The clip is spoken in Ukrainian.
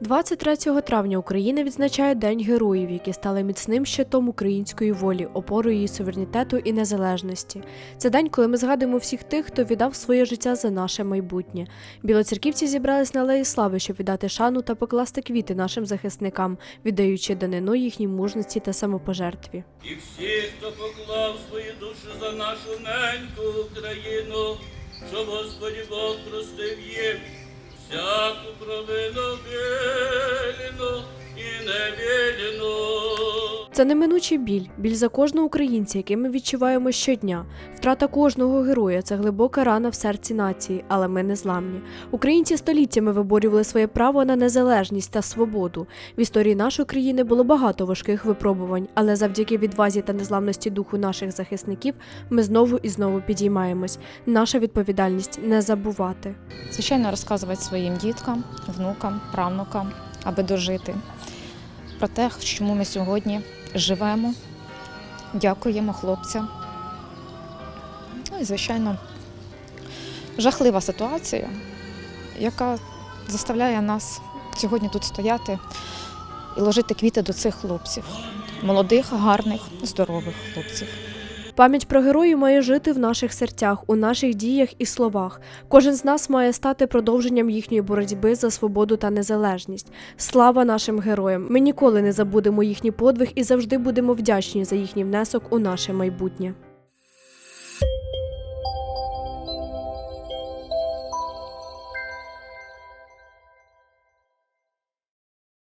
23 травня Україна відзначає День героїв, які стали міцним щитом української волі, опорою її суверенітету і незалежності. Це день, коли ми згадуємо всіх тих, хто віддав своє життя за наше майбутнє. Білоцерківці зібрались на алеї слави, щоб віддати шану та покласти квіти нашим захисникам, віддаючи данину їхній мужності та самопожертві. І всі, хто поклав свої душі за нашу неньку Україну, щоб Господь Бог простив їм всяку провину Це неминучий біль, біль за кожного українця, який ми відчуваємо щодня. Втрата кожного героя це глибока рана в серці нації, але ми не зламні. Українці століттями виборювали своє право на незалежність та свободу. В історії нашої країни було багато важких випробувань, але завдяки відвазі та незламності духу наших захисників ми знову і знову підіймаємось. Наша відповідальність не забувати. Звичайно, розказувати своїм діткам, внукам, правнукам, аби дожити про те, чому ми сьогодні живемо. Дякуємо хлопцям. Ну і, звичайно, жахлива ситуація, яка заставляє нас сьогодні тут стояти і ложити квіти до цих хлопців. Молодих, гарних, здорових хлопців. Пам'ять про героїв має жити в наших серцях, у наших діях і словах. Кожен з нас має стати продовженням їхньої боротьби за свободу та незалежність. Слава нашим героям! Ми ніколи не забудемо їхній подвиг і завжди будемо вдячні за їхній внесок у наше майбутнє.